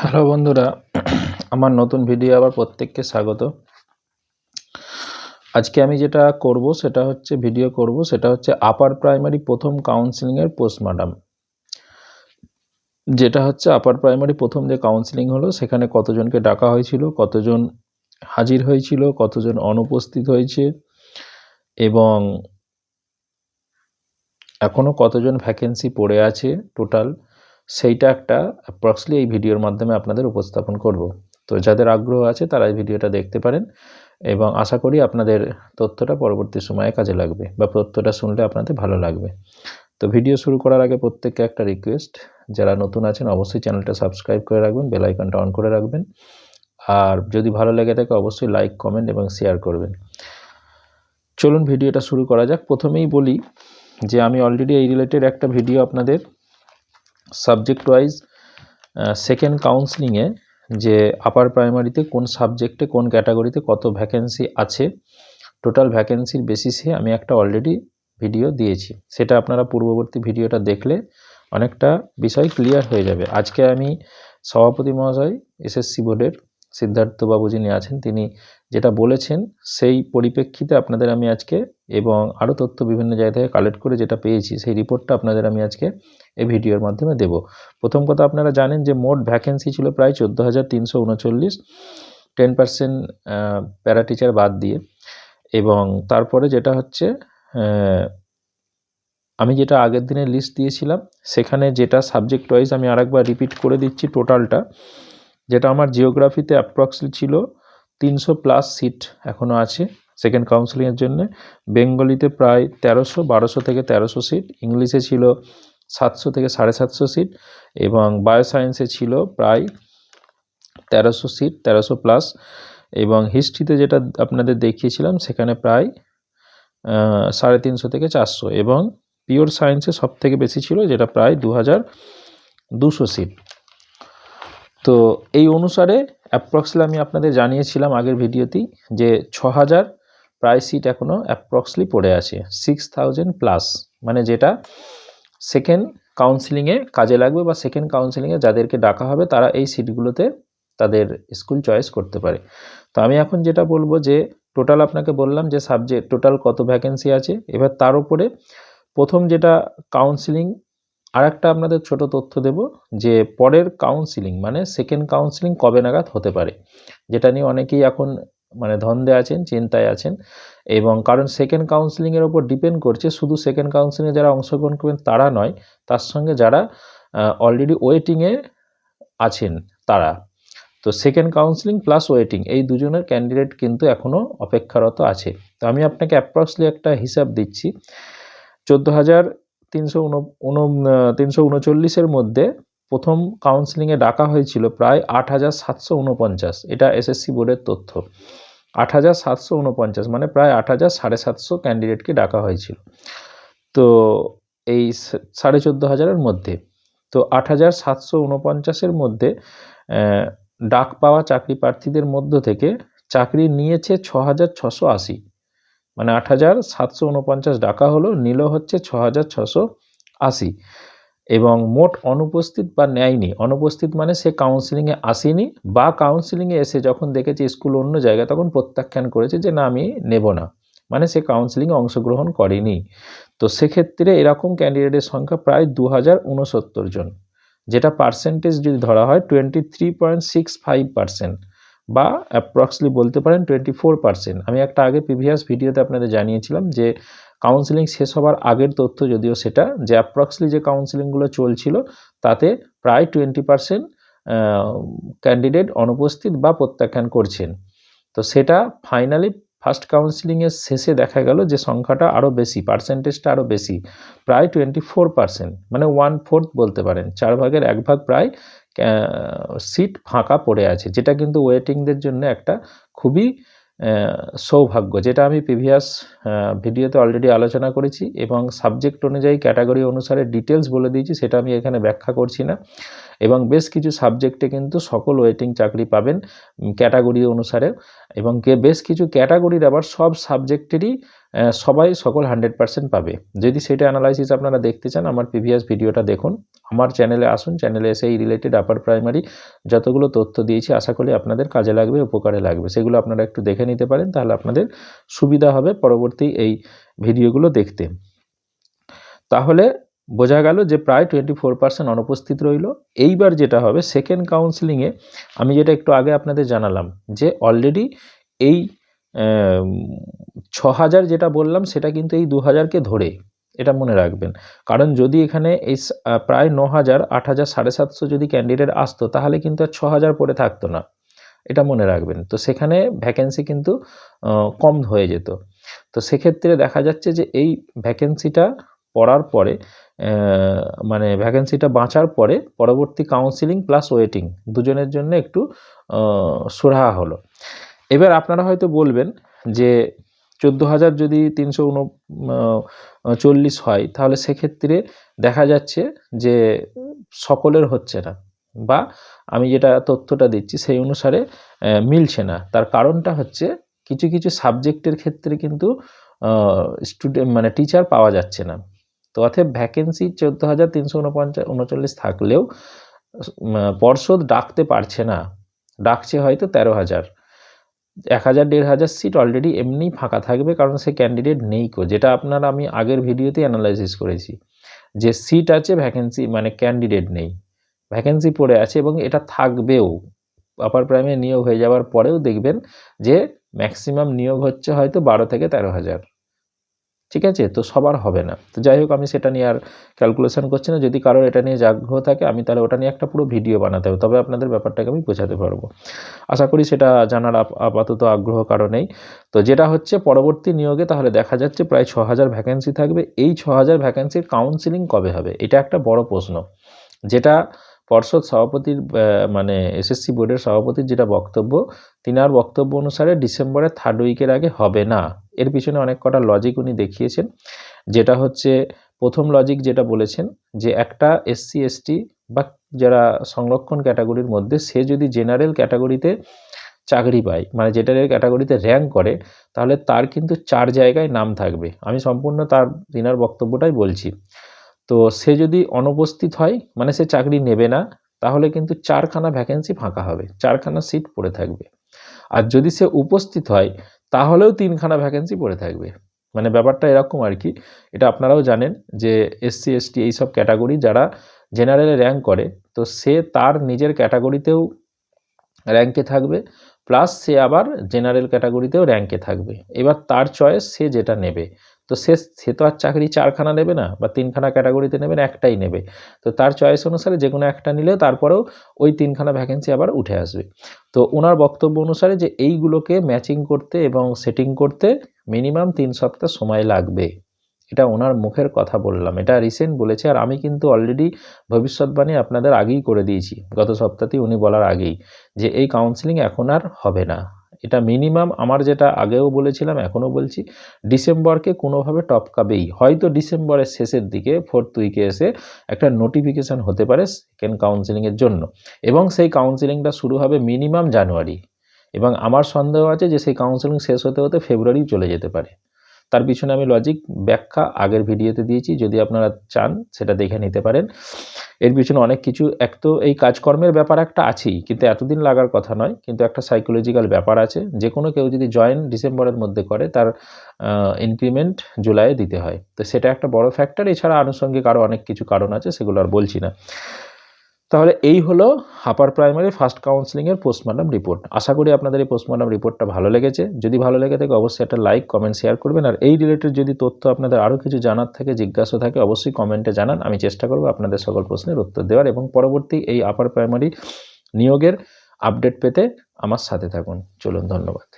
Hello বন্ধুরা, আমার নতুন ভিডিও আবার প্রত্যেককে স্বাগত। আজকে আমি যেটা করব সেটা হচ্ছে ভিডিও করব, সেটা হচ্ছে আপার প্রাইমারি প্রথম কাউন্সিলিংয়ের পোস্টমার্টাম যেটা হচ্ছে আপার প্রাইমারি প্রথম যে কাউন্সিলিং হলো, সেখানে কতজনকে ডাকা হয়েছিল, কতজন হাজির হয়েছিল, কতজন অনুপস্থিত হয়েছে, এবং এখনও কতজন ভ্যাকেন্সি পড়ে আছে টোটাল সেইটা একটা অ্যাপ্রক্সলি এই ভিডিওর মাধ্যমে আপনাদের উপস্থাপন করব। তো যাদের আগ্রহ আছে তারা এই ভিডিওটা দেখতে পারেন এবং আশা করি আপনাদের তথ্যটা পরবর্তী সময়ে কাজে লাগবে বা তথ্যটা শুনলে আপনাদের ভালো লাগবে। তো ভিডিও শুরু করার আগে প্রত্যেককে একটা রিকোয়েস্ট যারা নতুন আছেন অবশ্যই চ্যানেলটা সাবস্ক্রাইব করে রাখবেন বেল আইকনটা অন করে রাখবেন। আর যদি ভালো লেগে থাকে অবশ্যই লাইক কমেন্ট এবং শেয়ার করবেন। চলুন ভিডিওটা শুরু করা যাক। প্রথমেই বলি যে আমি অলরেডি এই রিলেটেড একটা ভিডিও আপনাদের সাবজেক্ট ওয়াইজ সেকেন্ড কাউন্সিলিংয়ে যে আপার প্রাইমারিতে কোন সাবজেক্টে কোন ক্যাটাগরিতে কত ভ্যাকেন্সি আছে টোটাল ভ্যাকেন্সির বেসিসে আমি একটা অলরেডি ভিডিও দিয়েছি। সেটা আপনারা পূর্ববর্তী ভিডিওটা দেখলে অনেকটা বিষয় ক্লিয়ার হয়ে যাবে। আজকে আমি সভাপতি মহাশয় এসএসসি বোর্ডের সিদ্ধার্থবাবু যিনি আছেন, তিনি যেটা বলেছেন, সেই পরিপ্রেক্ষিতে আপনাদের আমি আজকে এবং আরও তথ্য বিভিন্ন জায়গা থেকে কালেক্ট করে যেটা পেয়েছি, সেই রিপোর্টটা আপনাদের আমি আজকে এই ভিডিওর মাধ্যমে দেব। প্রথম কথা আপনারা জানেন যে মোট ভ্যাকেন্সি ছিল প্রায় চোদ্দ হাজার তিনশো উনচল্লিশ। টেন পার্সেন্ট প্যারা টিচার বাদ দিয়ে এবং তারপরে যেটা হচ্ছে আমি যেটা আগের দিনের লিস্ট দিয়েছিলাম, সেখানে যেটা সাবজেক্ট ওয়াইজ আমি আরেকবার রিপিট করে দিচ্ছি টোটালটা যেটা আমার জিওগ্রাফিতে অ্যাপ্রক্সলি ছিল তিনশো প্লাস সিট এখনও আছে সেকেন্ড কাউন্সিলিংয়ের জন্য। বেঙ্গলিতে প্রায় তেরোশো, বারোশো থেকে তেরোশো সিট, ইংলিশে ছিল সাতশো থেকে সাড়ে সাতশো সিট এবং বায়োসায়েন্সে ছিল প্রায় তেরোশো সিট, তেরোশো প্লাস। এবং হিস্ট্রিতে যেটা আপনাদের দেখিয়েছিলাম সেখানে প্রায় সাড়ে তিনশো থেকে চারশো এবং পিওর সায়েন্সে সব থেকে বেশি ছিল যেটা প্রায় দু হাজার দুশো সিট। তো এই অনুসারে অ্যাপ্রক্সলি আমি আপনাদের জানিয়েছিলাম আগের ভিডিওতেই যে ছ হাজার প্রায় সিট এখনও অ্যাপ্রক্সলি পড়ে আছে সিক্স থাউজেন্ড প্লাস মানে যেটা সেকেন্ড কাউন্সিলিংয়ে কাজে লাগবে বা সেকেন্ড কাউন্সিলিংয়ে যাদেরকে ডাকা হবে, তারা এই সিটগুলোতে তাদের স্কুল চয়েস করতে পারে। তো আমি এখন যেটা বলব যে টোটাল আপনাকে বললাম যে সাবজেক্ট টোটাল কত ভ্যাকেন্সি আছে, এবার তার উপরে প্রথম যেটা কাউন্সিলিং আর একটা আপনাদের ছোট তথ্য দেব যে পরের কাউন্সিলিং মানে সেকেন্ড কাউন্সিলিং কবে নাগাদ হতে পারে? যেটা নিয়ে অনেকেই এখন মানে ধন্দে আছেন, চিন্তায় আছেন এবং কারণ সেকেন্ড কাউন্সিলিংয়ের ওপর ডিপেন্ড করছে, শুধু সেকেন্ড কাউন্সিলিংয়ে যারা অংশগ্রহণ করবেন তারা নয়, তার সঙ্গে যারা অলরেডি ওয়েটিংয়ে আছেন তারা। তো সেকেন্ড কাউন্সিলিং প্লাস ওয়েটিং এই দুজনের ক্যান্ডিডেট কিন্তু এখনও অপেক্ষারত আছে। তো আমি আপনাকে অ্যাপ্রক্সলি একটা হিসাব দিচ্ছি। চোদ্দ হাজার তিনশো উন তিনশো উনচল্লিশের মধ্যে প্রথম কাউন্সিলিংয়ে ডাকা হয়েছিল প্রায় আট হাজার সাতশো উনপঞ্চাশ। এটা এসএসসি বোর্ডের তথ্য। আট হাজার সাতশো উনপঞ্চাশ মানে প্রায় আট হাজার সাড়ে সাতশো ক্যান্ডিডেটকে ডাকা হয়েছিল। তো এই সাড়ে চোদ্দ হাজারের মধ্যে। তো আট হাজার সাতশো উনপঞ্চাশের মধ্যে ডাক পাওয়া চাকরি প্রার্থীদের মধ্য থেকে চাকরি নিয়েছে ছ হাজার ছশো আশি। মানে আট হাজার সাতশো উনপঞ্চাশ ডাকা হলো, নিল হচ্ছে ছ হাজার ছশো আশি। এবং মোট অনুপস্থিত বা নেয়নি। অনুপস্থিত মানে সে কাউন্সিলিংয়ে আসেনি বা কাউন্সিলিংয়ে এসে যখন দেখেছে স্কুল অন্য জায়গায়, তখন প্রত্যাখ্যান করেছে যে না, আমি নেব না। মানে সে কাউন্সিলিংয়ে অংশগ্রহণ করেনি। তো সেক্ষেত্রে এরকম ক্যান্ডিডেটের সংখ্যা প্রায় দু হাজার উনসত্তর জন, যেটা পার্সেন্টেজ যদি ধরা হয় twenty three point six five percent বা অ্যাপ্রক্সলি বলতে পারেন টোয়েন্টি ফোর পার্সেন্ট আমি একটা আগে প্রিভিয়াস ভিডিওতে আপনাদের জানিয়েছিলাম যে কাউন্সিলিং শেষ হবার আগের তথ্য যদিও সেটা, যে অ্যাপ্রক্সলি যে কাউন্সিলিংগুলো চলছিল, তাতে প্রায় টোয়েন্টি পার্সেন্ট ক্যান্ডিডেট অনুপস্থিত বা প্রত্যাখ্যান করছেন। তো সেটা ফাইনালি ফার্স্ট কাউন্সিলিংয়ের শেষে দেখা গেল যে সংখ্যাটা আরও বেশি পার্সেন্টেজটা আরও বেশি, প্রায় টোয়েন্টি ফোর পার্সেন্ট মানে ওয়ান ফোর্থ বলতে পারেন। চার ভাগের এক ভাগ প্রায় সিট ফাঁকা পড়ে আছে, যেটা কিন্তু ওয়েটিংদের জন্য একটা খুবই সৌভাগ্য, যেটা আমি প্রিভিয়াস ভিডিওতে অলরেডি আলোচনা করেছি এবং সাবজেক্ট অনুযায়ী ক্যাটাগরি অনুসারে ডিটেলস বলে দিয়েছি, সেটা আমি এখানে ব্যাখ্যা করছি না। এবং বেশ কিছু সাবজেক্টে কিন্তু সকল ওয়েটিং চাকরি পাবেন ক্যাটাগরি অনুসারে। এবং বেশ কিছু ক্যাটাগরির আবার সব সাবজেক্টেরই সবাই সকল হান্ড্রেড পার্সেন্ট পাবে। যদি সেটা অ্যানালাইসিস আপনারা দেখতে চান, আমার প্রিভিয়াস ভিডিওটা দেখুন। আমার চ্যানেলে আসুন চ্যানেলে এসে এই রিলেটেড আপার প্রাইমারি যতগুলো তথ্য দিয়েছি, আশা করি আপনাদের কাজে লাগবে, উপকারে লাগবে। সেগুলো আপনারা একটু দেখে নিতে পারেন, তাহলে আপনাদের সুবিধা হবে পরবর্তী এই ভিডিওগুলো দেখতে। তাহলে বোঝা গেল যে প্রায় টোয়েন্টি ফোর পার্সেন্ট অনুপস্থিত রইল। এইবার যেটা হবে সেকেন্ড কাউন্সিলিংয়ে আমি যেটা একটু আগে আপনাদের জানালাম যে অলরেডি এই ছ হাজার যেটা বললাম, সেটা কিন্তু এই দু হাজারকে ধরে। এটা মনে রাখবেন। কারণ যদি এখানে এই প্রায় ন হাজার আট হাজার সাড়ে সাতশো যদি ক্যান্ডিডেট আসতো, তাহলে কিন্তু আর ছ হাজার পড়ে থাকতো না। এটা মনে রাখবেন। তো সেখানে ভ্যাকেন্সি কিন্তু কম হয়ে যেত। তো সেক্ষেত্রে দেখা যাচ্ছে যে এই ভ্যাকেন্সিটা পড়ার পরে মানে ভ্যাকেন্সিটা বাঁচার পরে পরবর্তী কাউন্সিলিং প্লাস ওয়েটিং দুজনের জন্য একটু সুরাহা হলো। এবার আপনারা হয়তো বলবেন যে চোদ্দ হাজার যদি তিনশো উন চল্লিশ হয়, তাহলে সেক্ষেত্রে দেখা যাচ্ছে যে সকলের হচ্ছে না বা আমি যেটা তথ্যটা দিচ্ছি সেই অনুসারে মিলছে না। তার কারণটা হচ্ছে কিছু কিছু সাবজেক্টের ক্ষেত্রে কিন্তু স্টুডেন্ট মানে টিচার পাওয়া যাচ্ছে না। তো অতএব ভ্যাকেন্সি চোদ্দ হাজার তিনশো উনপঞ্চাশ উনচল্লিশ থাকলেও পর্ষদ ডাকতে পারছে না। ডাকছে হয়তো তেরো হাজার এক হাজার, দেড় হাজার সিট অলরেডি এমনি ফাঁকা থাকবে কারণ সে ক্যান্ডিডেট নেই কো, যেটা আপনার আমি আগের ভিডিওতে অ্যানালাইসিস করেছি। যে সিট আছে ভ্যাকেন্সি মানে ক্যান্ডিডেট নেই। ভ্যাকেন্সি পড়ে আছে এবং এটা থাকবেও। আপার প্রাইমে নিয়োগ হয়ে যাওয়ার পরেও দেখবেন যে ম্যাক্সিমাম নিয়োগ হচ্ছে হয়তো বারো থেকে তেরো হাজার। ঠিক আছে? তো সবার হবে না। তো যাই হোক, আমি সেটা নিয়ে আর ক্যালকুলেশন করছি না। যদি কারোর এটা নিয়ে আগ্রহ থাকে, আমি তাহলে ওটা নিয়ে একটা পুরো ভিডিও বানাতে হবে। তবে আপনাদের ব্যাপারটাকে আমি বোঝাতে পারব। আশা করি সেটা জানার আপাতত আগ্রহ কারণেই তো যেটা হচ্ছে, পরবর্তী নিয়োগে তাহলে দেখা যাচ্ছে প্রায় ছ হাজার ভ্যাকেন্সি থাকবে। এই ছ হাজার ভ্যাকেন্সির কাউন্সিলিং কবে হবে? এটা একটা বড় প্রশ্ন। যেটা পর্ষদ সভাপতির মানে এসএসসি বোর্ডের সভাপতির যেটা বক্তব্য, তিনার বক্তব্য অনুসারে ডিসেম্বরের থার্ড উইকের আগে হবে না। এর পিছনে অনেক কটা লজিক উনি দেখিয়েছেন। যেটা হচ্ছে প্রথম লজিক যেটা বলেছেন যে একটা এসসি এসটি বা যারা সংরক্ষণ ক্যাটাগরির মধ্যে সে যদি জেনারেল ক্যাটাগরিতে চাকরি পায় মানে জেনারেল ক্যাটাগরিতে র্যাঙ্ক করে, তাহলে তার কিন্তু চার জায়গায় নাম থাকবে। আমি সম্পূর্ণ তার, তিনার বক্তব্যটাই বলছি। তো সে যদি অনুপস্থিত হয় মানে সে চাকরি নেবে না, তাহলে কিন্তু চারখানা ভ্যাকেন্সি ফাঁকা হবে, চারখানা সিট পড়ে থাকবে। আর যদি সে উপস্থিত হয় তাহলেও তিনখানা ভ্যাকেন্সি পড়ে থাকবে। মানে ব্যাপারটা এরকম আর কি, এটা আপনারাও জানেন যে এসসি এসটি এইসব ক্যাটাগরি যারা জেনারেলে র্যাঙ্ক করে, তো সে তার নিজের ক্যাটাগরিতেও র্যাঙ্কে থাকবে প্লাস সে আবার জেনারেল ক্যাটাগরিতেও র্যাঙ্কে থাকবে। এবার তার চয়েস সে যেটা নেবে। তো সে সে তো আর চাকরি চারখানা নেবে না বা তিনখানা ক্যাটাগরিতে নেবে না, একটাই নেবে। তো তার চয়েস অনুসারে যে কোনো একটা নিলে তারপরেও ওই তিনখানা ভ্যাকেন্সি আবার উঠে আসবে। তো ওনার বক্তব্য অনুসারে যে এইগুলোকে ম্যাচিং করতে এবং সেটিং করতে মিনিমাম তিন সপ্তাহ সময় লাগবে। এটা ওনার মুখের কথা বললাম। এটা রিসেন্ট বলেছে আর আমি কিন্তু অলরেডি ভবিষ্যৎবাণী আপনাদের আগেই করে দিয়েছি। গত সপ্তাহতেই উনি বলার আগেই যে এই কাউন্সিলিং এখন আর হবে না। এটা মিনিমাম আমার যেটা আগেও বলেছিলাম, এখনও বলছি, ডিসেম্বরকে কোনোভাবে টপকাবেই হয়তো ডিসেম্বরের শেষের দিকে ফোর্থ উইকে এসে একটা নোটিফিকেশান হতে পারে সেকেন্ড কাউন্সিলিংয়ের জন্য। এবং সেই কাউন্সিলিংটা শুরু হবে মিনিমাম জানুয়ারি এবং আমার সন্দেহ আছে যে সেই কাউন্সিলিং শেষ হতে হতে ফেব্রুয়ারি চলে যেতে পারে। তার পিছনে আমি লজিক ব্যাখ্যা আগের ভিডিওতে দিয়েছি, যদি আপনারা চান সেটা দেখে নিতে পারেন। এর পিছনে অনেক কিছু, এক তো এই কাজকর্মের ব্যাপার একটা আছেই, কিন্তু এতদিন লাগার কথা নয়, কিন্তু একটা সাইকোলজিক্যাল ব্যাপার আছে। যে কোনো কেউ যদি জয়েন ডিসেম্বরের মধ্যে করে, তার ইনক্রিমেন্ট জুলাইয়ে দিতে হয়। তো সেটা একটা বড় ফ্যাক্টর এছাড়া আনুষঙ্গিক আরও অনেক কিছু কারণ আছে, সেগুলো আর বলছি না। তাহলে এই হলো আপার প্রাইমারি ফার্স্ট কাউন্সিলিংয়ের পোস্টমর্টম রিপোর্ট আশা করি আপনাদের এই পোস্টমর্টম রিপোর্টটা ভালো লেগেছে। যদি ভালো লেগে থাকে, অবশ্যই একটা লাইক কমেন্ট শেয়ার করবেন। আর এই রিলেটেড যদি তথ্য আপনাদের আরও কিছু জানার থাকে, জিজ্ঞাসা থাকে, অবশ্যই কমেন্টে জানান। আমি চেষ্টা করব আপনাদের সকল প্রশ্নের উত্তর দেওয়ার এবং পরবর্তী এই আপার প্রাইমারি নিয়োগের আপডেট পেতে আমার সাথে থাকুন। চলুন, ধন্যবাদ।